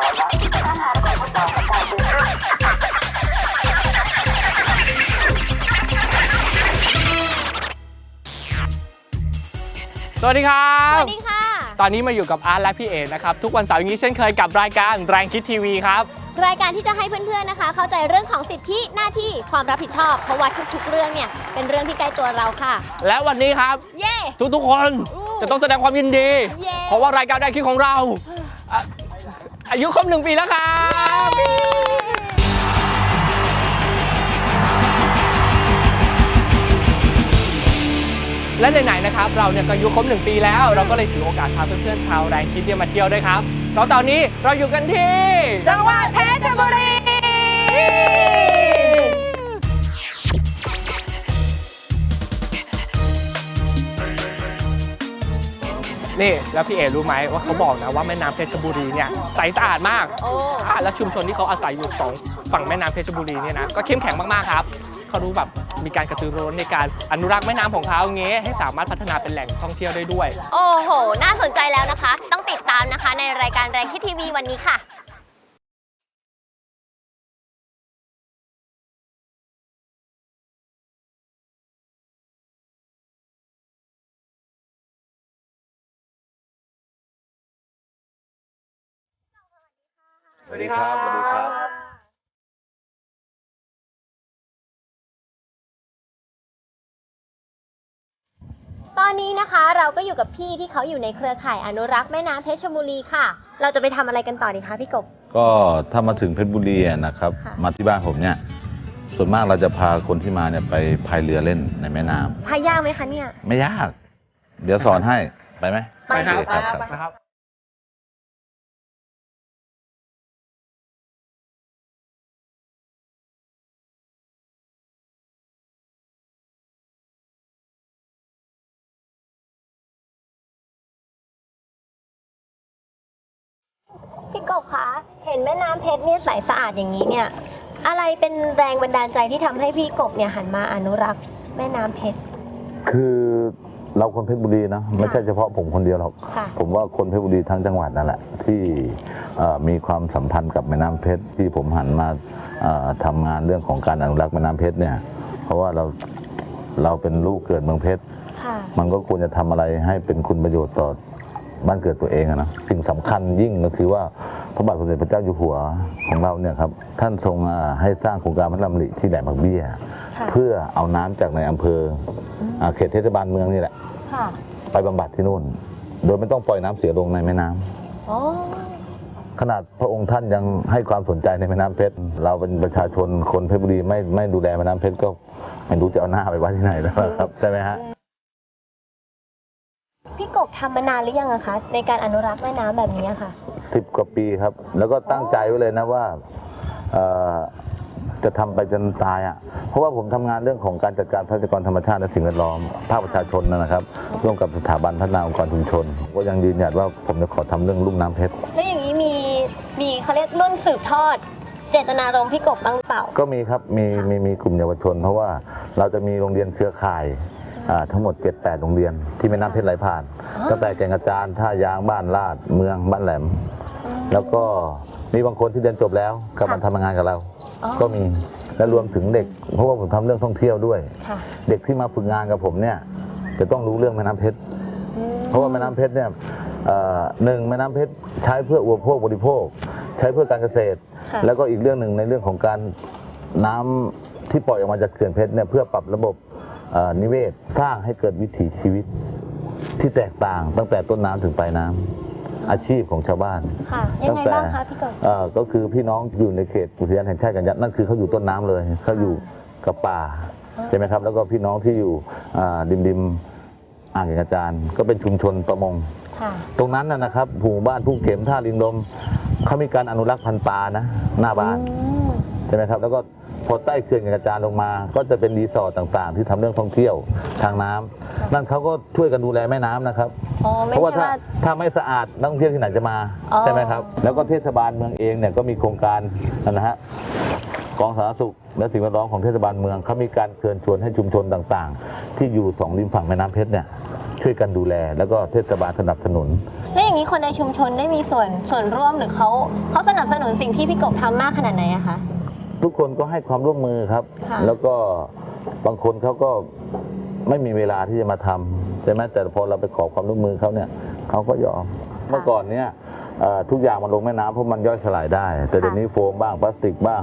สวัสดีครับสวัสดีค่ะ ตอนนี้มาอยู่กับอาร์ตและพี่เอกนะครับ ทุกวันเสาร์อย่างนี้เช่นเคยกับรายการแรงคิดทีวีครับ รายการที่จะให้เพื่อนๆนะคะ เข้าใจเรื่องของสิทธิหน้าที่ความรับผิดชอบ เพราะว่าทุกๆเรื่องเนี่ยเป็นเรื่องที่ใกล้ตัวเราค่ะ และวันนี้ครับ เย้ ทุกๆคนจะต้องแสดงความยินดีเพราะว่ารายการแรงคิดของเรา อายุครบหนึ่งปีแล้วครับและไหนๆนะครับเราเนี่ยก็อายุครบหนึ่งปีแล้ว เราก็เลยถือโอกาสพาเพื่อนๆชาวแรงคิดเนี่ยมาเที่ยวด้วยครับเพราะตอนนี้เราอยู่กันที่ จังหวัดเพชรบุรี นี่แล้วพี่เอรู้ไหมว่าเขาบอกนะว่าแม่น้ำเพชรบุรีเนี่ยใสสะอาดมากโอ้อะแล้วชุมชนที่เขาอาศัยอยู่สองฝั่งแม่น้ำเพชรบุรีเนี่ยนะก็เข้มแข็งมากๆครับเขารู้แบบมีการกระตือรือร้นในการอนุรักษ์แม่น้ำของเขาอย่างเงี้ยให้สามารถพัฒนาเป็นแหล่งท่องเที่ยวได้ด้วย โอ้โห น่าสนใจแล้วนะคะ ต้องติดตามนะคะในรายการแรงคิดทีวีวันนี้ค่ะ วัสดีครับสวัสดีครับตอนนี้นะคะเราก็อยู่กับพี่ที่เขาอยู่ในเครือข่ายอนุรักษ์แม่น้ำเพชรบุรีค่ะ เราจะไปทำอะไรกันต่อดีคะพี่กบ ก็ถ้ามาถึงเพชรบุรีอะนะครับ ค่ะ มาที่บ้านผมเนี่ย ส่วนมากเราจะพาคนที่มาเนี่ยไปพายเรือเล่นในแม่น้ำพายากไหมคะเนี่ย ไม่ยาก เดี๋ยวสอนให้ไปไหมไปครับ โอเครับไปครับ พี่กบคะ เห็นแม่น้ำเพชรเนี่ยใสสะอาดอย่างนี้เนี่ย อะไรเป็นแรงบันดาลใจที่ทำให้พี่กบเนี่ยหันมาอนุรักษ์แม่น้ำเพชร คือเราคนเพชรบุรีนะไม่ใช่เฉพาะผมคนเดียวหรอก ค่ะ ผมว่าคนเพชรบุรีทั้งจังหวัดนั่นแหละ ที่เอ่อมีความสัมพันธ์กับแม่น้ำเพชรที่ผมหันมาเอ่อทำงานเรื่องของการอนุรักษ์แม่น้ำเพชรเนี่ย เพราะว่าเราเราเป็นลูกเกิดเมืองเพชร ค่ะ มันก็ควรจะทำอะไรให้เป็นคุณประโยชน์ต่อ บ้านเกิดตัวเองอะนะสิ่งสำคัญยิ่งก็คือว่าพระบาทสมเด็จพระเจ้าอยู่หัวของเราเนี่ยครับท่านทรงอ่าให้สร้างโครงการพระดำริที่แหลมผักเบี้ยค่ะเพื่อเอาน้ำจากในอำเภออ่าเขตเทศบาลเมืองนี่แหละค่ะไปบำบัดที่นู่น โดยไม่ต้องปล่อยน้ำเสียลงในแม่น้ำอ๋อขนาดพระองค์ท่านยังให้ความสนใจในแม่น้ำเพชร เราเป็นประชาชนคนเพชรบุรีไม่ไม่ดูแลแม่น้ำเพชรก็ไม่รู้จะเอาหน้าไปไว้ที่ไหนแล้วครับใช่ไหมฮะ พี่กบทำมานานหรือยังอะคะในการอนุรักษ์แม่น้ำแบบนี้อะค่ะ สิบกว่าปีครับ แล้วก็ตั้งใจไว้เลยนะว่าเอ่อจะทำไปจนตายอะ เพราะว่าผมทำงานเรื่องของการจัดการทรัพยากรธรรมชาติและสิ่งแวดล้อมภาคประชาชนนะครับ ร่วมกับสถาบันพัฒนาองค์กรชุมชนผมก็ยังยืนหยัดว่าผมจะขอทำเรื่องลุ่มน้ำเพชร แล้วอย่างนี้มีมีเขาเรียกรุ่นสืบทอด เจตนารมณ์พี่กบบ้างหรือเปล่า ก็มีครับ มีมีมีกลุ่มเยาวชน เพราะว่าเราจะมีโรงเรียนเครือข่ายอ่า ทั้งหมด 7-8 โรงเรียน ที่แม่น้ำเพชรไหลผ่านอ๋อตั้งแต่แก่งกระจานท่ายางบ้านลาดเมืองบ้านแหลม แล้วก็มีบางคนที่เรียนจบแล้วกลับมาทำงานกับเราอ๋อก็มีและรวมถึงเด็ก เพราะว่าผมทำเรื่องท่องเที่ยวด้วยค่ะเด็กที่มาฝึกงานกับผมเนี่ย จะต้องรู้เรื่องแม่น้ำเพชรอืมเพราะว่าแม่น้ำเพชรเนี่ยเอ่อหนึ่งแม่น้ำเพชรใช้เพื่ออุปโภคบริโภค ใช้เพื่อการเกษตรค่ะแล้วก็อีกเรื่องหนึ่งในเรื่องของการน้ำที่ปล่อยออกมาจากเขื่อนเพชรเนี่ยเพื่อปรับระบบเอ่อ นิเวศสร้างให้เกิดวิถีชีวิตที่แตกต่างตั้งแต่ต้นน้ำถึงปลายน้ำอาชีพของชาวบ้านค่ะยังไงบ้างคะพี่กบเอ่อก็คือพี่น้องอยู่ในเขตอุทยานแห่งชาติกันยัดนั่นคือเขาอยู่ต้นน้ำเลยเขาอยู่กับป่าอ๋อใช่ไหมครับแล้วก็พี่น้องที่อยู่อ่าริมริมๆอ่างเก็บกระจานก็เป็นชุมชนประมงค่ะตรงนั้นนะนะครับหมู่บ้านทุ่งเข็มท่าลิงลมเขามีการอนุรักษ์พันธุ์ปลานะหน้าบ้านอืมใช่ไหมครับ แล้วก็พ อใต้เขื่อนกระจานลงมา ก็จะเป็นรีสอร์ทต่างๆ ที่ทำเรื่องท่องเที่ยวทางน้ำนั่นเขาก็ช่วยกันดูแลแม่น้ำนะครับอ๋อไม่เพราะว่าใช่ถ้าว่าถ้าไม่สะอาดนักท่องเที่ยวที่ไหนจะมาอ๋อใช่ไหมครับ แล้วก็เทศบาลเมืองเองเนี่ยก็มีโครงการนะฮะกองสาธารณสุข และสิ่งแวดล้อมของเทศบาลเมืองเขามีการเชิญชวนให้ชุมชนต่างๆ ที่อยู่สองริมฝั่งแม่น้ำเพชรเนี่ยช่วยกันดูแล แล้วก็เทศบาลสนับสนุนแล้วอย่างนี้คนในชุมชนได้มีส่วนส่วนร่วมหรือเขาเขาสนับสนุนสิ่งที่พี่กบทำมากขนาดไหนอะคะ ทุกคนก็ให้ความร่วมมือครับ ค่ะ แล้วก็บางคนเขาก็ไม่มีเวลาที่จะมาทำใช่ไหมแต่พอเราไปขอความร่วมมือเขาเนี่ยเขาก็ยอม เมื่อก่อนเนี่ยเอ่อทุกอย่างมันลงแม่น้ำเพราะมันย่อยสลายได้ แต่เดี๋ยวนี้โฟมบ้างพลาสติกบ้าง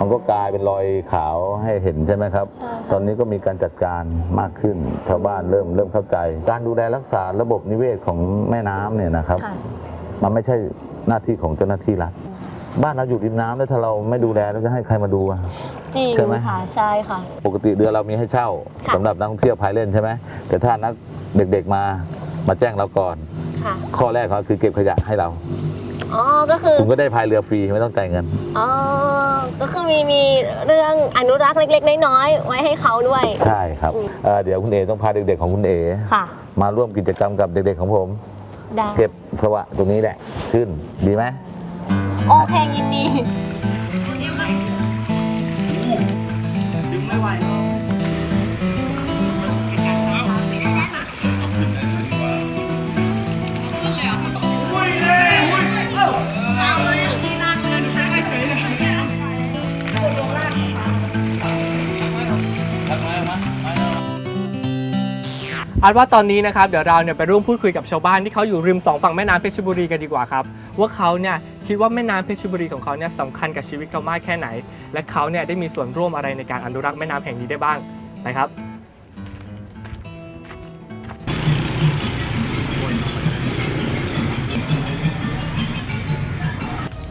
มันก็กลายเป็นรอยขาวให้เห็นใช่ไหมครับ ใช่ค่ะ ตอนนี้ก็มีการจัดการมากขึ้นชาวบ้านเริ่มเริ่มเข้าใจ การดูแลรักษาระบบนิเวศของแม่น้ำเนี่ยนะครับ ค่ะ มันไม่ใช่หน้าที่ของเจ้าหน้าที่รัฐ บ้านเราอยู่ริมน้ำแล้วถ้าเราไม่ดูแลแล้วจะให้ใครมาดูอะจริงใช่ไหม ค่ะใช่ค่ะ ปกติเรือเรามีให้เช่าค่ะ สำหรับนักท่องเที่ยวพายเล่นใช่ไหมแต่ถ้านักเด็กๆมามาแจ้งเราก่อน ค่ะ ข้อแรกเขาคือเก็บขยะให้เรา อ๋อ ก็คือ คุณก็ได้พายเรือฟรีไม่ต้องจ่ายเงิน อ๋อ ก็คือมีมีเรื่องอนุรักษ์เล็กๆ น้อยๆ ไว้ให้เขาด้วย ใช่ครับอืมเอ่อเดี๋ยวคุณเอต้องพาเด็กๆของคุณเอค่ะ มาร่วมกิจกรรมกับเด็กๆของผม ได้ เก็บสวะตรงนี้แหละขึ้นดีไหม โอเคยินดี อาจว่าตอนนี้นะครับเดี๋ยวเราเนี่ยไปร่วมพูดคุยกับชาวบ้านที่เขาอยู่ริมสองฝั่งแม่น้ำเพชรบุรีกันดีกว่าครับว่าเขาเนี่ยคิดว่าแม่น้ำเพชรบุรีของเขาเนี่ยสำคัญกับชีวิตเขามากแค่ไหน และเขาเนี่ยได้มีส่วนร่วมอะไรในการอนุรักษ์แม่น้ำแห่งนี้ได้บ้างนะครับ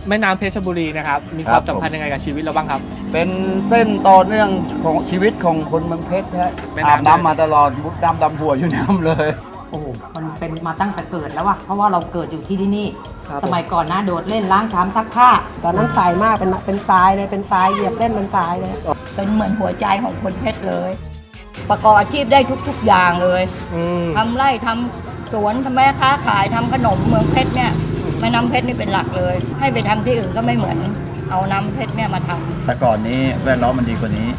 แม่น้ำเพชรบุรีนะครับมีความครับสำคัญยังไงกับชีวิตเราบ้างครับ เป็นเส้นต่อเนื่องของชีวิตของคนเมืองเพชรฮะแม่น้ำ อาบน้ำมาตลอดมุดน้ำดำหัวอยู่น้ำเลย โอ้โหมันเป็นมาตั้งแต่เกิดแล้วอะเพราะว่าเราเกิดอยู่ที่ที่นี่ ครับ สมัยก่อนนะโดดเล่นล้างชามซักผ้า ตอนนั้นใสมากเป็นเป็นทรายเลยเป็นทรายเหยียบเล่นเป็นทรายเลย เป็นเหมือนหัวใจของคนเพชรเลย ประกอบอาชีพได้ทุกๆอย่างเลยอืมทำไร่ทำสวนทำแม่ค้าขายทำขนมเมืองเพชรเนี่ยแม่น้ำเพชรนี่เป็นหลักเลย ให้ไปทำที่อื่นก็ไม่เหมือน เอาน้ำเพชรเนี่ยมาทำแต่ก่อนนี้แวดล้อมมันดีกว่านี้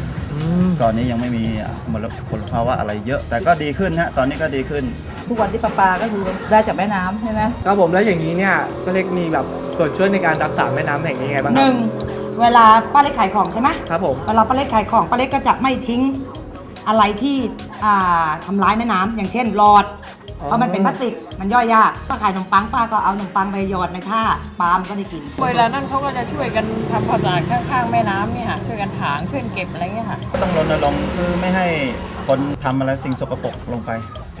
ก่อนนี้ยังไม่มีมลมลภาวะอะไรเยอะ แต่ก็ดีขึ้นฮะตอนนี้ก็ดีขึ้น ทุกวันที่ปลาปลาก็คือได้จากแม่น้ำใช่ไหมครับผมแล้วอย่างนี้เนี่ยก็เล็กมีแบบส่วนช่วยในการรักษาแม่น้ำแห่งนี้ยังไงบ้างหครันึ่บงเวลาป้าเล็กขายของใช่ไหมครับผมเวลาป้าเล็กขายของป้าเล็กก็จะไม่ทิ้งอะไรที่อ่าทำร้ายแม่น้ำอย่างเช่นหลอด เพราะมันเป็นพลาสติกมันย่อยยากป้าขายขนมปังป้าก็เอาขนมปังไปหยอดในท่าปลามันก็ได้กินเวลานั้นเขาก็จะช่วยกันทำความสะอาดข้างๆแม่น้ำเนี่ยค่ะช่วยกันถางขึ้นเก็บอะไรเงี้ยค่ะต้องรณรงค์คือไม่ให้คนทำอะไรสิ่งสกปรกลงไป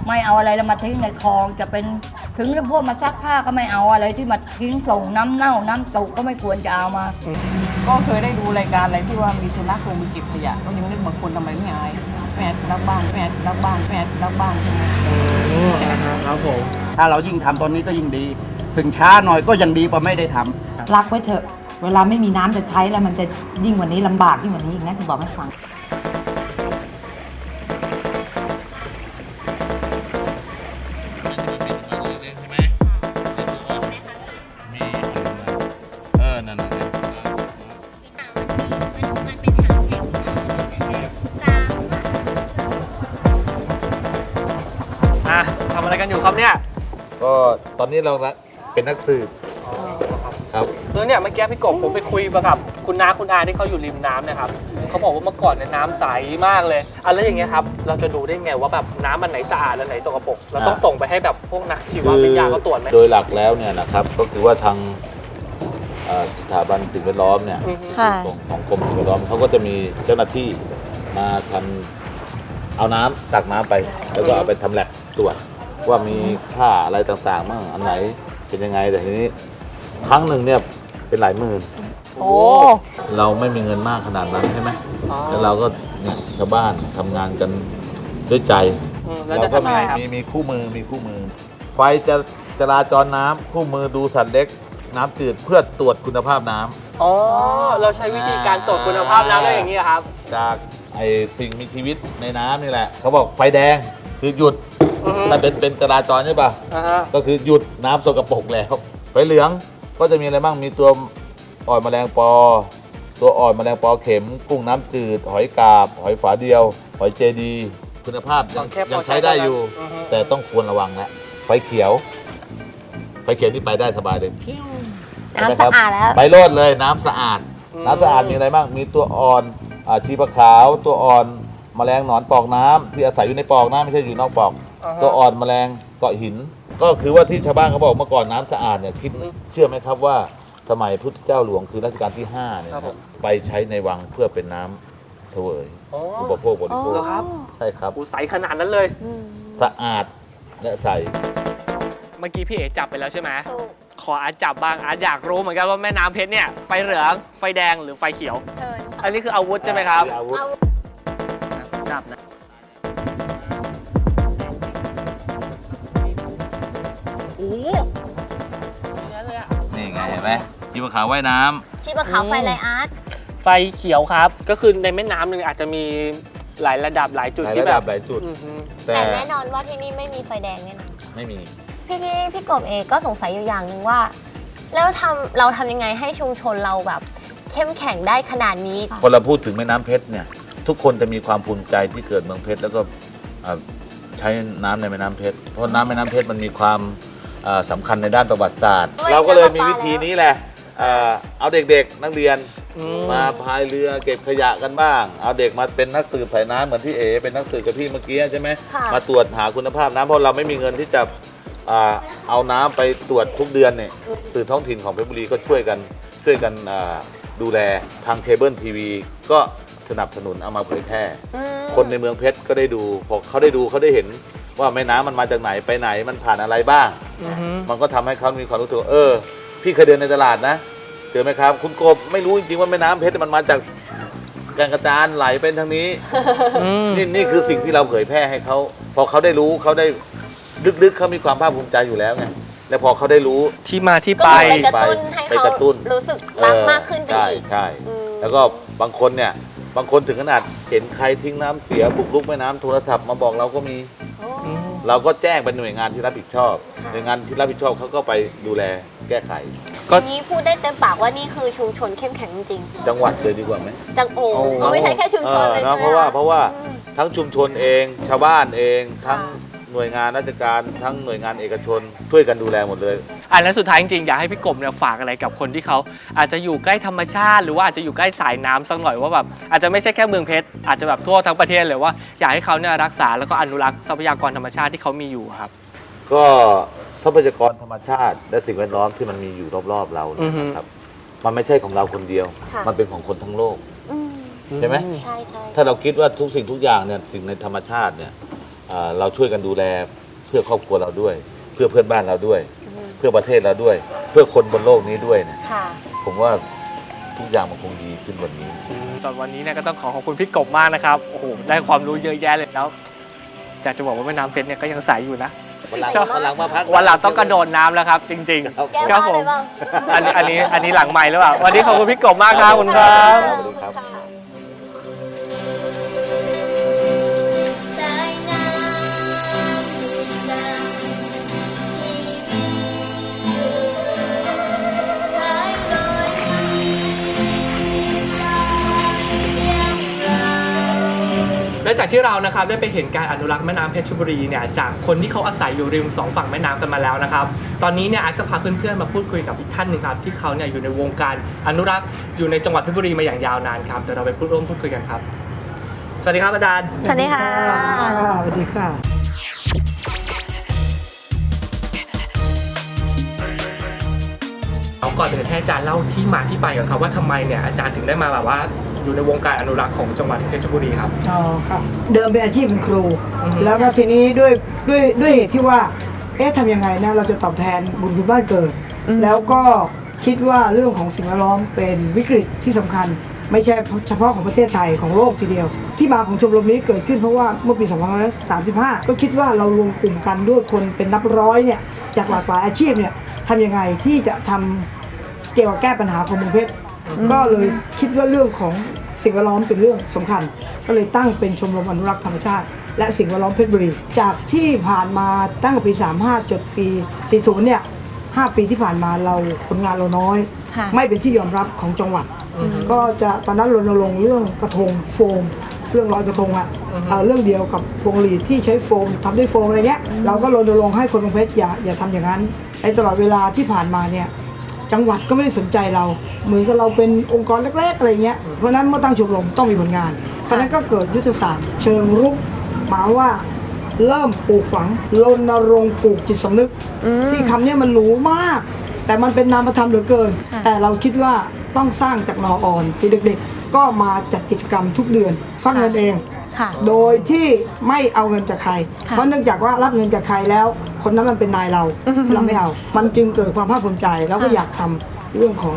ไม่เอาอะไรแล้วมาทิ้งในคลองจะเป็นถึงจะพวกมาซักผ้าก็ไม่เอาอะไรที่มาทิ้งส่งน้ำเน่าน้ำตกก็ไม่ควรจะเอามา ก็เคยได้ดูรายการอะไรที่ว่ามีสุนัขลงไปเก็บขยะก็ยังนึกบางคนทำไมไม่อาย แม่สุนัขบ้านแม่สุนัขบ้านแม่สุนัขบ้านใช่ไหมครับผม ถ้าเรายิ่งทำตอนนี้ก็ยิ่งดี ถึงช้าหน่อยก็ยังดีกว่าไม่ได้ทำรักไว้เถอะ เวลาไม่มีน้ำจะใช้แล้วมันจะยิ่งกว่านี้ลำบากยิ่งกว่านี้อีกนะจะบอกให้ฟัง อนนี้เราเป็นนักสืบครับเออเนี่ยเมื่อกี้พี่กบผมไปคุยมากับคุณนาคุณอาที่เขาอยู่ริมน้ำเนะครับเขาบอกว่าเมื่อก่อนเนี่ยน้ำใสมากเลยอะแล้วอย่างเงี้ยครับเราจะดูได้ไงว่าแบบน้ำมันไหนสะอาดและไหนสกปรกเราต้องอ่าส่งไปให้แบบพวกนักชีววิทยาเขาตรวจไหมโดยหลักแล้วเนี่ยนะครับก็คือว่าทางเอ่อสถาบันสิ่งแวดล้อมเนี่ยอือฮึค่ะของของกรมสิ่งแวดล้อมเขาก็จะมีเจ้าหน้าที่มาทำเอาน้ำตักน้ำไป แล้วก็เอาไปทำแลบตรวจ ว่ามีค่าอะไรต่างๆบ้างอันไหนเป็นยังไงแต่ทีนี้ ครั้งหนึ่งเนี่ยเป็นหลายหมื่น โอ้เราไม่มีเงินมากขนาดนั้นใช่ไหมอ๋อแล้วเราก็เนี่ยชาวบ้านทำงานกันด้วยใจอืมแล้วเราจะก็ทำยังไงครับ มีมีคู่มือมีคู่มือ ไฟจะจราจรน้ำคู่มือดูสัตว์เล็ก น้ำจืดเพื่อตรวจคุณภาพน้ำ อ๋อ เราใช้วิธีการตรวจคุณภาพน้ำได้อย่างนี้ยครับ จากไอสิ่งมีชีวิตในน้ำนี่แหละ เขาบอกไฟแดงคือหยุด อือฮึ ถ้าเป็นเป็นจราจรใช่ป่ะ อ่าฮะก็คือหยุดน้ำสกปรกแล้วไฟเหลืองก็จะมีอะไรบ้างมีตัวอ่อนแมลงปอ ตัวอ่อนแมลงปอเข็ม กุ้งน้ำจืด หอยกาบ หอยฝาเดียว หอยเจดี คุณภาพยังแค่พอยังใช้ได้อยู่ใช้ได้อือฮึแต่ต้องควรระวังแล้วไฟเขียว ไฟเขียวนี่ไปได้สบายเลยน้ำสะอาดแล้ว ไปโลดเลยน้ำสะอาด น้ำสะอาดมีอะไรบ้าง มีตัวอ่อนอาชีปะขาว ตัวอ่อน แมลงหนอนปอกน้ำที่อาศัยอยู่ในปอกน้ำไม่ใช่อยู่นอกปอก อ่าฮะ ตัวอ่อนแมลงเกาะหิน ก็คือว่าที่ชาวบ้านเขาบอกเมื่อก่อนน้ำสะอาดเนี่ยคิดเชื่อไหมครับว่าสมัยพุทธเจ้าหลวงคือรัชกาลที่ห้าเนี่ยครับคผรับมไปใช้ในวังเพื่อเป็นน้ำเสวยอ๋ออุปโภคบริโภคเหรอครับ ใช่ครับอูใสขนาดนั้นเลยสะอาดและใส เมื่อกี้พี่เอ๋จับไปแล้วใช่ไหมถูกขออาร์ตจับบ้างอาร์ตอยากรู้เหมือนกันว่าแม่น้ำเพชรเนี่ยไฟเหลืองไฟแดงหรือไฟเขียว เชิญอันนี้คืออาวุธใช่ไหมครับ อาวุธเอาจับนะ หอย่างนั้นเลยอะนี่ไงเห็นไหมที่มะขาวว่ายน้ำ ชีพขาวไฟไลอาร์ตไฟเขียวครับ ก็คือในแม่น้ำหนึ่งอาจจะมีหลายระดับหลายจุดหลายที่ระแบดับบหลายจุด อือฮึแต่แต่แน่นอนว่าที่นี่ไม่มีไฟแดงแน่นอนไม่มี พี่พี่พี่กบเองก็สงสัยอยู่อย่างหนึ่งว่า แล้วทำเราทำยังไงให้ชุมชนเราแบบ เข้มแข็งได้ขนาดนี้ พอเราพูดถึงแม่น้ำเพชรเนี่ย ทุกคนจะมีความภูมิใจที่เกิดเมืองเพชรแล้วก็อ่าใช้น้ำในแม่น้ำเพชรเพราะน้ำแม่น้ำเพชรมันมีความ อ่าสำคัญในด้านประวัติศาสตร์โอ้ยเราก็เลยมีน้ำปลาวิธีนี้แหละอ่าเอาเด็กๆนักเรียนอืมมาพายเรือเก็บขยะกันบ้าง เอาเด็กมาเป็นนักสืบสายน้ำเหมือนที่เอเป็นนักสืบกับพี่เมื่อกี้ใช่ไหมค่ะ มาตรวจหาคุณภาพน้ำเพราะเราไม่มีเงินที่จะอ่าเอาน้ำไปตรวจทุกเดือนเนี่ยสื่อท้องถิ่นของเพชรบุรีก็ช่วยกันช่วยกันอ่าดูแลทางเคเบิลทีวีก็สนับสนุนเอามาเผยแพร่ อืมคนในเมืองเพชรก็ได้ดูพอเขาได้ดูเขาได้เห็น ว่าแม่น้ำมันมาจากไหนไปไหนมันผ่านอะไรบ้างอือฮึมันก็ทำให้เขามีความรู้สึกว่าเออ พี่เคยเดินในตลาดนะเจอไหมครับ คุณกบไม่รู้จริงๆว่าแม่น้ำเพชรมันมาจากแก่งกระจานไหลเป็นทางนี้อืมนี่นี่คือสิ่งที่เราเผยแพร่ให้เขาพอเขาได้รู้เขาได้ลึกๆเขามีความภาคภูมิใจอยู่แล้วไงแล้วพอเขาได้รู้ที่มาที่ก็ไปเหมือนไปกระตุ้นให้ไปเขากระตุ้นรู้สึกรักมากขึ้นไปใช่อีกใช่อืมแล้วก็บางคนเนี่ย บางคนถึงขนาดเห็นใครทิ้งน้ำเสียบุกรุกแม่น้ำโทรศัพท์มาบอกเราก็มีอืมเราก็แจ้งเป็นหน่วยงานที่รับผิดชอบค่ะหน่วยงานที่รับผิดชอบเขาก็ไปดูแลแก้ไข ก็ทีนี้พูดได้เต็มปากว่านี่คือชุมชนเข้มแข็งจริงจังหวัดเลยดีกว่าไหม ๆจังโอ้โอ้เขาไม่ใช่แค่ชุมชนเลยออใช่นะไหมเพราะว่าคเพราะว่าอืม ทั้งชุมชนเองชาวบ้านเอง ทั้งค่ะ หน่วยงานราชการทั้งหน่วยงานเอกชนช่วยกันดูแลหมดเลย อันนั้นสุดท้ายจริงๆอยากให้พี่กบเนี่ยฝากอะไรกับคนที่เขาอาจจะอยู่ใกล้ธรรมชาติ หรือว่าอาจจะอยู่ใกล้สายน้ำสักหน่อยว่าแบบอาจจะไม่ใช่แค่เมืองเพชรอาจจะแบบทั่วทั้งประเทศเลยว่าอยากให้เขาเนี่ยรักษาแล้วก็อนุรักษ์ทรัพยากรธรรมชาติที่เขามีอยู่ครับ ก็ทรัพยากรธรรมชาติ และสิ่งแวดล้อมที่มันมีอยู่รอบๆเราเนี่ยอือฮึนะครับมันไม่ใช่ของเราคนเดียว ค่ะ มันเป็นของคนทั้งโลก อืมใช่ไหม ใช่ใช่ถ้าเราคิดว่าทุกสิ่งทุกอย่างเนี่ยสิ่งในธรรมชาติเนี่ย อ่าเราช่วยกันดูแลเพื่อครอบครัวเราด้วย เพื่อเพื่อนบ้านเราด้วย อืมเพื่อประเทศเราด้วย เพื่อคนบนโลกนี้ด้วยเนี่ยค่ะ ผมว่าทุกอย่างมันคงดีขึ้นวันนี้ส่วนวันนี้เนี่ยก็ต้องขอขอบคุณพี่กบมากนะครับโอ้โหได้ความรู้เยอะแยะเลยแล้วอยากจะบอกว่าแม่น้ำเพชรเนี่ยก็ยังใสอยู่นะ วันหลังชอบ วันหลังมาพักวันหลังต้องกระโดดน้ำแล้วครับ จริงครับแก้ครับผ้าผมเลยบ้างๆอันนี้อันนี้อันนี้หลังใหม่หรือเปล่า วันนี้ขอบคุณพี่กบมากครับขอบคุณครับ สวัสดีครับส และจากที่เรานะครับได้ไปเห็นการอนุรักษ์แม่น้ำเพชรบุรีเนี่ยจากคนที่เขาอาศัยอยู่ริมสองฝั่งแม่น้ำกันมาแล้วนะครับตอนนี้เนี่ยอาร์ตก็พาเพื่อนๆมาพูดคุยกับอีกท่านหนึ่งครับที่เขาเนี่ยอยู่ในวงการอนุรักษ์อยู่ในจังหวัดเพชรบุรีมาอย่างยาวนานครับเดี๋ยวเราไปพูดร่วมพูดคุยกันครับ สวัสดีครับอาจารย์ สวัสดีค่ะ สวัสดีค่ะเอาก่อนอื่นให้อาจารย์เล่าที่มาที่ไปก่อนครับว่าทำไมเนี่ยอาจารย์ถึงได้มาแบบว่า อยู่ในวงการอนุรักษ์ของจังหวัดเพชรบุรีครับ อ๋อครับเดิมเป็นอาชีพเป็นครู อือฮึ แล้วก็ทีนี้ด้วยด้วยด้วยเหตุที่ว่า เอ๊ะทำยังไงนะ เราจะตอบแทนบุญคุณบ้านเกิดแล้วก็คิดว่าเรื่องของสิ่งแวดล้อมเป็นวิกฤตที่สำคัญ ไม่ใช่เฉพาะของประเทศไทยของโลกทีเดียว ที่มาของชมรมนี้เกิดขึ้นเพราะว่าเมื่อปี 2535 ก็คิดว่าเรารวมกลุ่มกันด้วยคนเป็นนับร้อยเนี่ยจากหลากหลายอาชีพเนี่ยทำยังไงที่จะทำ เกี่ยวกับแก้ปัญหาของเมืองเพชร ก็เลยคิดว่าเรื่องของสิ่งแวดล้อมเป็นเรื่องสำคัญ ก็เลยตั้งเป็นชมรมอนุรักษ์ธรรมชาติ และสิ่งแวดล้อมเพชรบุรี จากที่ผ่านมาตั้งแต่ปี 35จนปี 40 เนี่ย 5 ปีที่ผ่านมาเราผลงานเราน้อย ค่ะ ไม่เป็นที่ยอมรับของจังหวัด ก็จะตอนนั้นรณรงค์เรื่องกระทงโฟม เรื่องลอยกระทงอะเอ่อเรื่องเดียวกับพวงหลีดที่ใช้โฟมทำด้วยโฟมอะไรเงี้ยเราก็รณรงค์ให้คนกรุงเพชรอย่าอย่าทำอย่างนั้นในตลอดเวลาที่ผ่านมาเนี่ย จังหวัดก็ไม่ได้สนใจเรา เหมือนกับเราเป็นองค์กรเล็กๆอะไรเงี้ยเพราะฉะนั้นเมื่อตั้งชมรมต้องมีผลงานคราวนั้นก็เกิดยุทธศาสตร์เชิงรุกหมายว่าเริ่มปลูกฝังรณรงค์ปลูกจิตสำนึกอืมที่คำเนี้ยมันหรูมาก แต่มันเป็นนามธรรมเหลือเกิน ค่ะ แต่เราคิดว่าต้องสร้างจากนออ่อนคือเด็กๆ ก็มาจัดกิจกรรมทุกเดือน ฟังเงินเอง ค่ะ โดยที่ไม่เอาเงินจากใครค่ะเพราะเนื่องจากว่ารับเงินจากใครแล้ว คนนั้นมันเป็นนายเรา เราไม่เอา มันจึงเกิดความภาคภูมิใจแล้วก็ค่ะอยากทำเรื่องของ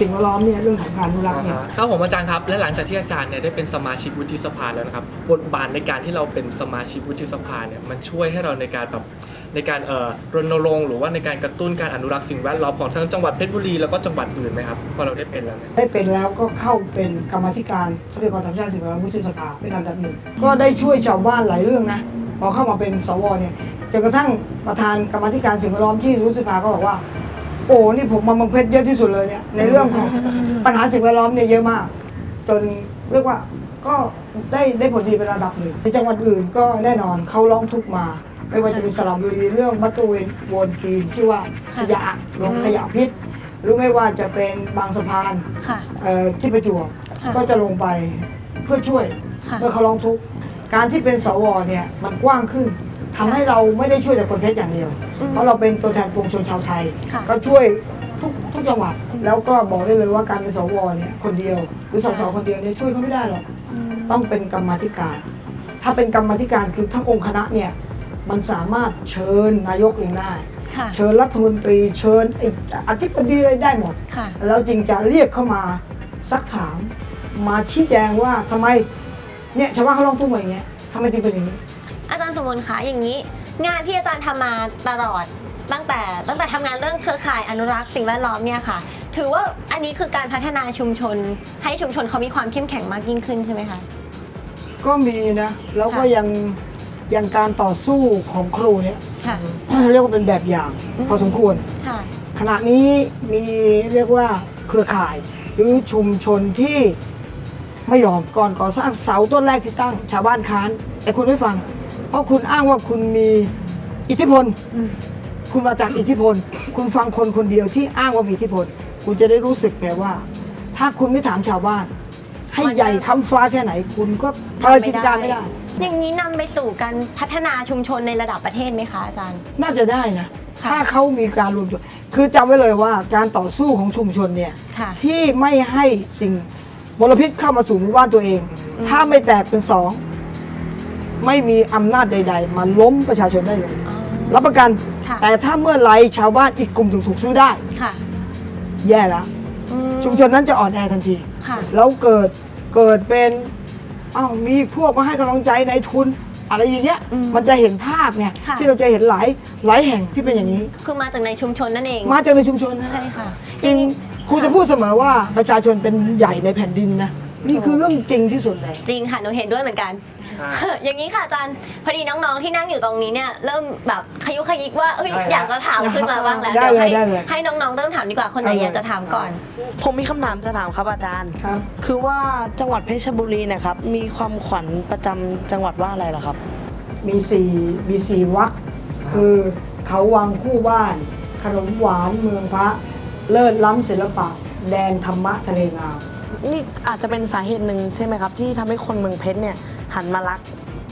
สิ่งแวดล้อมเนี่ยเรื่องของการอนุรักษ์เนี่ย ครับผมอาจารย์ครับ และหลังจากที่อาจารย์เนี่ยได้เป็นสมาชิกวุฒิสภาแล้วนะครับบทบาทในการที่เราเป็นสมาชิกวุฒิสภาเนี่ยมันช่วยให้เราในการแบบในการเอ่อรณรงค์หรือว่าในการกระตุ้นการอนุรักษ์สิ่งแวดล้อมของทั้งจังหวัดเพชรบุรีแล้วก็จังหวัดอื่นไหมครับพอเราได้เป็นแล้วเนี่ยได้เป็นแล้วก็เข้าเป็นกรรมาธิการทรัพยากรธรรมชาติสิ่งแวดล้อมวุฒิสภาเป็นลำดับหนึ่งก็ได้ช่วยชาวบ้านหลายเรื่องนะพอเข้ามาเป็นสวเนี่ยจนกระทั่งประธานกรรมาธิการสิ่งแวดล้อมที่วุฒิสภาก็บอกว่า โอ้นี่ผมมาเมืองเพชรเยอะที่สุดเลยเนี่ยในเรื่องของปัญหาสิ่งแวดล้อมเนี่ยเยอะมาก จนเรียกว่าก็ได้ได้ผลดีเป็นระดับหนึ่งในจังหวัดอื่นก็แน่นอนเขาร้องทุกข์มา ไม่ว่าจะเป็นสระบุรีเรื่องมัตตูเวนโวนกรีนที่ว่าขยะลงขยะพิษ หรือไม่ว่าจะเป็นบางสะพานค่ะเอ่อที่ประจวบค่ะก็จะลงไปเพื่อช่วยค่ะเมื่อเขาร้องทุกข์การที่เป็นสวเนี่ยมันกว้างขึ้น ทำให้เราไม่ได้ช่วยแต่คนเพชรอย่างเดียว อืมเพราะเราเป็นตัวแทนปวงชนชาวไทย ค่ะ ก็ช่วยทุกทุกจังหวัดแล้วก็บอกได้เลยว่าการเป็นสวเนี่ยคนเดียว หรือสสคนเดียวเนี่ยช่วยเขาไม่ได้หรอก ต้องเป็นกรรมาธิการ ถ้าเป็นกรรมาธิการคือทั้งองค์คณะเนี่ยมันสามารถเชิญนายกเองได้ ค่ะเชิญรัฐมนตรี เชิญไอ้อธิบดีอะไรได้หมด ค่ะ แล้วจริงจะเรียกเข้ามาซักถาม มาชี้แจงว่าทำไมเนี่ยชาวบ้านเขาร้องทุกข์มาอย่างเงี้ยทำไมถึงเป็นอย่างนี้ อาจารย์สมนคะอย่างนี้ งานที่อาจารย์ทำมาตลอดตั้งแต่ตั้งแต่ทำงานเรื่องเครือข่ายอนุรักษ์สิ่งแวดล้อมเนี่ยค่ะ ถือว่าอันนี้คือการพัฒนาชุมชน ให้ชุมชนเขามีความเข้มแข็งมากยิ่งขึ้นใช่ไหมคะก็มีนะแล้วก็ค่ะยังยังการต่อสู้ของครูเนี่ยค่ะเรียกว่าเป็นแบบอย่างอืมพอสมควรค่ะขณะนี้มีเรียกว่าเครือข่าย หรือชุมชนที่ไม่ยอมก่อนก่อสร้างเสาต้นแรกที่ตั้ง ชาวบ้านค้านแต่คุณไม่ฟัง เพราะคุณอ้างว่าคุณมีอิทธิพล คุณมาจากอิทธิพล คุณฟังคนคนเดียวที่อ้างว่ามีอิทธิพล คุณจะได้รู้สึกไงว่า ถ้าคุณไม่ถามชาวบ้าน ให้มันจะใหญ่คำฟ้าแค่ไหน คุณก็เปิดกิจการไม่ได้ อย่างนี้นำไปสู่การพัฒนาชุมชนในระดับประเทศไหมคะอาจารย์ น่าจะได้นะค่ะถ้าเขามีการรวมตัวคือจำไว้เลยว่าการต่อสู้ของชุมชนเนี่ยค่ะ ที่ไม่ให้สิ่งมลพิษเข้ามาสู่หมู่บ้านตัวเอง ถ้าไม่แตกเป็นสอง ไม่มีอำนาจใด ๆ มาล้มประชาชนได้เลยอ๋อรับประกัน ค่ะ แต่ถ้าเมื่อไหรชาวบ้านอีกกลุ่มถึงถูกซื้อได้ ค่ะแย่แล้ว อืมชุมชนนั้นจะอ่อนแอทันที ค่ะ แล้วเกิดเกิดเป็นอ้าวมีพวกมาให้กำลังใจในทุน อะไรอย่างเงี้ยอืมมันจะเห็นภาพไงค่ะ ที่เราจะเห็นหลายหลายแห่งที่เป็นอย่างนี้ คือมาจากในชุมชนนั่นเอง มาจากในชุมชนนะใช่ค่ะจริงครูจะพูดเสมอว่าประชาชนเป็นใหญ่ในแผ่นดินนะนี่คือเรื่องจริงที่สุดเลย จริงค่ะ หนูเห็นด้วยเหมือนกัน อย่างนี้ค่ะอาจารย์พอดีน้องๆที่นั่งอยู่ตรงนี้เนี่ยเริ่มแบบขยุกขยิกว่าเอ้ยได้แล้วอยากจะถามขึ้นมาบ้างแล้วได้เดี๋ยวเลยให้ได้เลยให้น้องๆเริ่มถามดีกว่าคนไหนได้เลย อยากจะถามก่อน ผมมีคำถามจะถามครับอาจารย์ ครับ คือว่าจังหวัดเพชรบุรีเนะครับ มีความขวัญประจำจังหวัดว่าอะไรเหรอครับ มีสี่มีสี่วักคือเขาวังคู่บ้าน ขนมหวานเมืองพระ เลิศล้ำศิลปะ แดนธรรมะทะเลงาม นี่อาจจะเป็นสาเหตุหนึ่งใช่ไหมครับ ที่ทำให้คนเมืองเพชรเนี่ย หันมารัก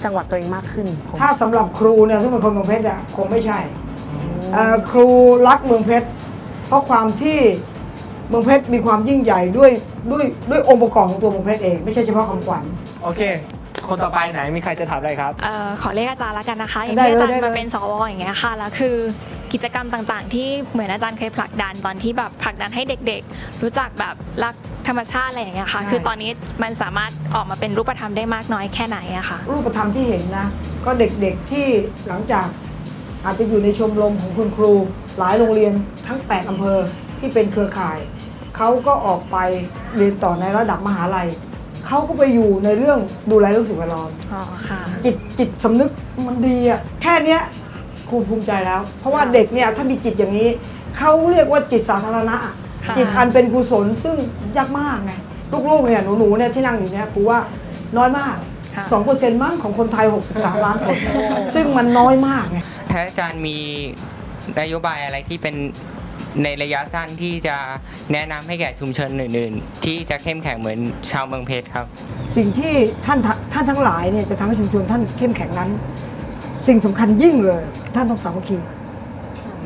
จังหวัดตัวเองมากขึ้นผมถ้าสำหรับครูเนี่ยซึ่งเป็นคนเมืองเพชรอะคงไม่ใช่เอ่อครูรักเมืองเพชรเพราะความที่เมืองเพชรมีความยิ่งใหญ่ด้วยด้วยด้วยองค์ประกอบของตัวเมืองเพชรเองไม่ใช่เฉพาะคำขวัญ โอเค คนต่อไปไหนมีใครจะถามอะไรครับ เอ่อขอเรียกอาจารย์แล้วกันนะคะอย่างได้ที่เลยอาจารได้ย์เลย มาเป็นสวอย่างเงี้ยค่ะแล้วคือกิจกรรมต่างๆ ที่เหมือนอาจารย์เคยผลักดันตอนที่แบบผลักดันให้เด็กๆ รู้จักแบบรัก ธรรมชาติอะไรอย่างเงี้ยค่ะคือตอนนี้มันสามารถออกมาเป็นรูปธรรมได้มากน้อยแค่ไหนอะค่ะ รูปธรรมที่เห็นนะ ก็เด็กๆที่หลังจากอาจจะอยู่ในชมรมของคุณครู หลายโรงเรียนทั้ง 8 อำเภอที่เป็นเครือข่าย เขาก็ออกไปเรียนต่อในระดับมหาลัย เขาก็ไปอยู่ในเรื่องดูแลเรื่องสิ่งแวดล้อม อ๋อค่ะ จิตจิตสำนึกมันดีอะแค่เนี้ยครูภูมิใจแล้ว เพราะว่าเด็กเนี่ยถ้ามีจิตอย่างนี้ เขาเรียกว่าจิตสาธารณะ ค่ะ จิตอันเป็นกุศลซึ่งยากมากไงลูกๆเนี่ยหนูๆเนี่ยที่นั่งอยู่เนี่ยครูว่าน้อยมาก ค่ะสองเปอร์เซ็นต์มั้งของคนไทย 63 ล้านคน ซึ่งมันน้อยมากไง ถ้าอาจารย์มีนโยบายอะไรที่เป็นในระยะสั้นที่จะแนะนำให้แก่ชุมชนอื่นๆ ที่จะเข้มแข็งเหมือนชาวเมืองเพชรครับ สิ่งที่ท่านทท่านทั้งหลายเนี่ยจะทำให้ชุมชนท่านเข้มแข็งนั้น สิ่งสำคัญยิ่งเลย ท่านต้องสามัคคี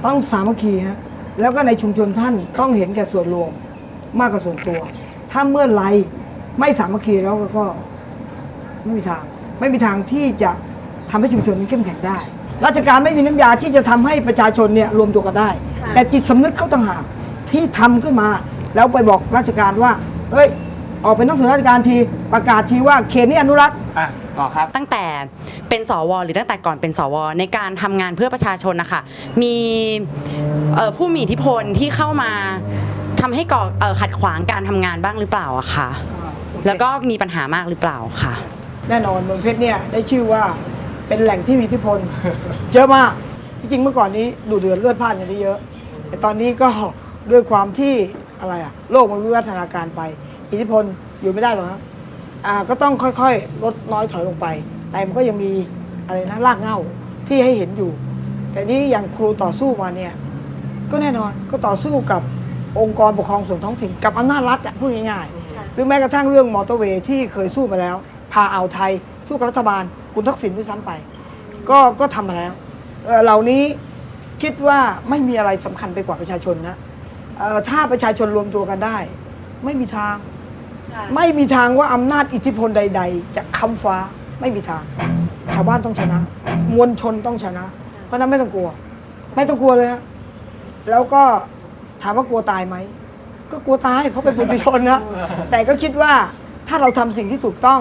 ต้องสามัคคีฮะ แล้วก็ในชุมชนท่านต้องเห็นแก่ส่วนรวมมากกว่าส่วนตัว ถ้าเมื่อไรไม่สามัคคีแล้วก็ไม่มีทาง ไม่มีทางที่จะทำให้ชุมชนนี้เข้มแข็งได้ ราชการไม่มีน้ำยาที่จะทำให้ประชาชนเนี่ยรวมตัวกันได้ค่ะแต่จิตสำนึกเขาต่างหากที่ทำขึ้นมา แล้วไปบอกราชการว่าเอ้ย ออกเป็นหนังสือราชการทีประกาศทีว่าเขตนี้อนุรักษ์ อะต่อครับ ตั้งแต่เป็นสวหรือตั้งแต่ก่อนเป็นสว ในการทำงานเพื่อประชาชนนะคะมีเอ่อผู้มีอิทธิพลที่เข้ามาทำให้ก่อเอ่อขัดขวางการทำงานบ้างหรือเปล่าอะคะแล้วก็มีปัญหามากหรือเปล่าค่ะ แน่นอนเมืองเพชรเนี่ยได้ชื่อว่าเป็นแหล่งที่มีอิทธิพล เยอะมากที่จริงเมื่อก่อนนี้ดูเดือดเลือดพล่านกันได้เยอะ แต่ตอนนี้ก็ด้วยความที่อะไรอะโลกมันวิวัฒนาการไป อิทธิพลอยู่ไม่ได้หรอกครับ อ่าก็ต้องค่อยๆ ลดน้อยถอยลงไป แต่มันก็ยังมีอะไรนะรากเหง้าที่ให้เห็นอยู่ แต่นี้อย่างครูต่อสู้มาเนี่ยก็แน่นอนก็ต่อสู้กับองค์กรปกครองส่วนท้องถิ่นกับอำนาจรัฐอะพูดง่ายๆหรือแม้กระทั่งเรื่องมอเตอร์เวย์ที่เคยสู้มาแล้ว พาอ่าวไทย สู้กับรัฐบาล คุณทักษิณด้วยซ้ำไป ก็ก็ทำมาแล้วเอ่อเหล่านี้คิดว่าไม่มีอะไรสำคัญไปกว่าประชาชนนะเอ่อถ้าประชาชนรวมตัวกันได้ ไม่มีทาง ไม่มีทางว่าอำนาจอิทธิพลใด ๆ จะค้ำฟ้าไม่มีทาง ชาวบ้านต้องชนะ มวลชนต้องชนะ เพราะนั้นไม่ต้องกลัว ไม่ต้องกลัวเลยฮะแล้วก็ถามว่ากลัวตายไหมก็กลัวตายเพราะเป็นปุถุชนนะแต่ก็คิดว่าถ้าเราทำสิ่งที่ถูกต้อง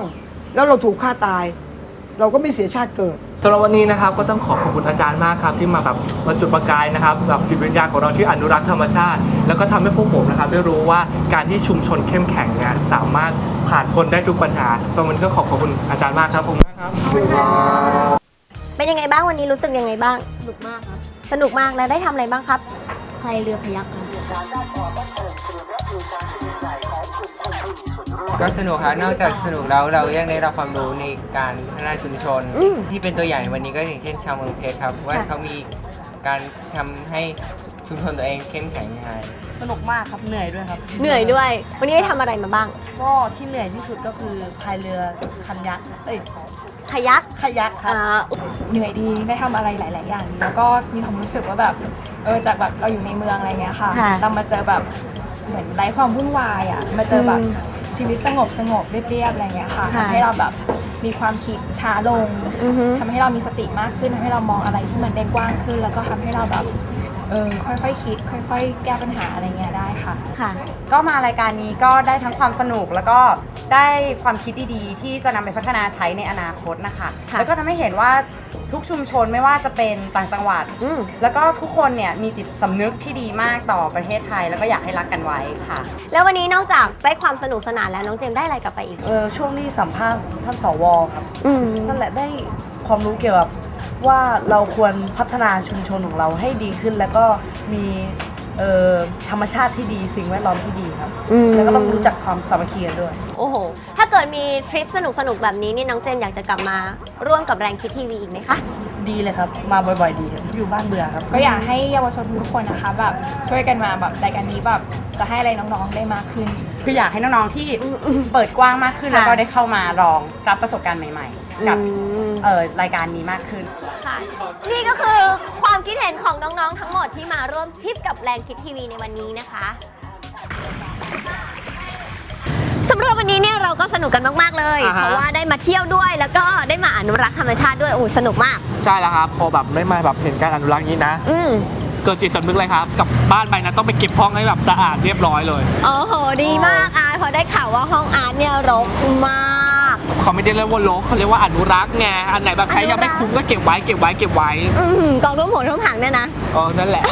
แล้วเราถูกฆ่าตาย เราก็ไม่เสียชาติเกิด สำหรับวันนี้นะครับก็ต้องขอขอบคุณอาจารย์มากครับที่มาแบบมาจุดประกายนะครับแบบจิตวิญญาณของเราที่อนุรักษ์ธรรมชาติ แล้วก็ทำให้พวกผมนะครับได้รู้ว่าการที่ชุมชนเข้มแข็งเนี่ยสามารถผ่านพ้นได้ทุกปัญหาสำหรับวันนี้ก็ขอขอบคุณอาจารย์มากครับผมมากครับ เป็นยังไงบ้างวันนี้รู้สึกยังไงบ้าง สนุกมากครับสนุกมากแล้วได้ทำอะไรบ้างครับ พายเรือพยักค่ะ ก็สนุกครับนอกจากสนุกแล้วเรายังได้รับความรู้ในการพัฒนาชุมชนอืมที่เป็นตัวอย่างในวันนี้ก็อย่างเช่นชาวเมืองเพชรครับ ว่าค่ะเขามีการทำให้ชุมชนตัวเองเข้มแข็งยังไง สนุกมากครับเหนื่อยด้วยครับเหนื่อยด้วย วันนี้ได้ทำอะไรมาบ้างก็ที่เหนื่อยที่สุดก็คือพายเรือคันยักษ์เอ้ยขยักขยักครับ อ่าเหนื่อยดีได้ทำอะไรหลาย ๆ อย่างดีแล้วก็มีความรู้สึกว่าแบบเออจากแบบเราอยู่ในเมืองอะไรเงี้ยค่ะ ค่ะ เรามาเจอแบบ เหมือนไร้ความวุ่นวายอะมาเจอแบบอืมชีวิตสงบสงบเรียบๆอะไรเงี้ยค่ะค่ะทำให้เราแบบมีความคิดช้าลงอือฮึ ทำให้เรามีสติมากขึ้นทำให้เรามองอะไรที่มันได้กว้างขึ้น แล้วก็ทำให้เราแบบ เออค่อยๆคิด ค่อยๆ แก้ปัญหาอะไรเงี้ยได้ค่ะ ค่ะ ก็มารายการนี้ก็ได้ทั้งความสนุกแล้วก็ได้ความคิดดีๆ ที่จะนำไปพัฒนาใช้ในอนาคตนะคะ ค่ะ แล้วก็ทำให้เห็นว่าทุกชุมชนไม่ว่าจะเป็นต่างจังหวัด อืม แล้วก็ทุกคนเนี่ยมีจิตสำนึกที่ดีมากต่อประเทศไทย แล้วก็อยากให้รักกันไว้ค่ะ แล้ววันนี้นอกจากได้ความสนุกสนานแล้วน้องเจมส์ได้อะไรกลับไปอีก เออช่วงที่สัมภาษณ์ท่านสวครับอืม นั่นแหละได้ความรู้เกี่ยวกับ ว่าเราควรพัฒนาชุมชนของเราให้ดีขึ้น แล้วก็มีเอ่อธรรมชาติที่ดีสิ่งแวดล้อมที่ดีครับ อืม แล้วก็ต้องรู้จักความสามัคคีกันด้วย โอ้โห ถ้าเกิดมีทริปสนุกๆ แบบนี้นี่น้องเจมส์อยากจะกลับมาร่วมกับแรงคิดทีวีอีกไหมคะ ดีเลยครับ มาบ่อยๆดีครับอยู่บ้านเบื่อครับ ก็อยากให้เยาวชนทุกคนนะคะแบบช่วยกันมาแบบรายการนี้แบบจะให้อะไรน้องๆได้มากขึ้น คืออยากให้น้องๆที่เปิดกว้างมากขึ้นค่ะแล้วก็ได้เข้ามาลองรับประสบการณ์ใหม่ๆ กับอืมเอ่อรายการนี้มากขึ้น ค่ะนี่ก็คือความคิดเห็นของน้องๆ ทั้งหมดที่มาร่วมทริปกับแรงคิดทีวีในวันนี้นะคะสำหรับวันนี้เนี่ยเราก็สนุกกันมากๆเลย อ่าฮะ เพราะว่าได้มาเที่ยวด้วย แล้วก็ได้มาอนุรักษ์ธรรมชาติด้วยโอ้ยสนุกมาก ใช่แล้วครับ พอแบบได้มาแบบเห็นการอนุรักษ์นี้นะ อืมเกิดจิตสำนึกเลยครับกลับบ้านไปนะต้องไปเก็บห้องให้แบบสะอาดเรียบร้อยเลย โอ้โหดีมากอาร์ตพอได้ข่าวว่าห้องอาร์ตเนี่ยรกมาก เขาไม่ได้เรียกว่าลกเขาเรียกว่าอนุรักษ์ไงอันไหนแบบใช้ยังไม่คุ้มก็เก็บไว้เก็บไว้เก็บไว้อือหือกองร่วมหัวร่วมหางเนี่ยนะเออนั่นแหละ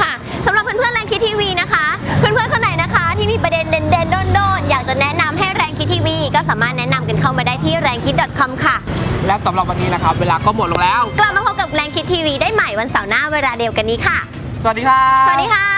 ค่ะสำหรับเพื่อนๆแรงคิดทีวีนะคะ เพื่อนๆคนไหนนะคะ ที่มีประเด็นเด่นๆโดนๆอยากจะแนะนำให้แรงคิดทีวี ก็สามารถแนะนำกันเข้ามาได้ที่แรงคิด .com ค่ะ และสำหรับวันนี้นะครับ เวลาก็หมดลงแล้ว กลับมาพบกับแรงคิดทีวีได้ใหม่วันเสาร์หน้าเวลาเดียวกันนี้ค่ะ สวัสดีครับ สวัสดีค่ะ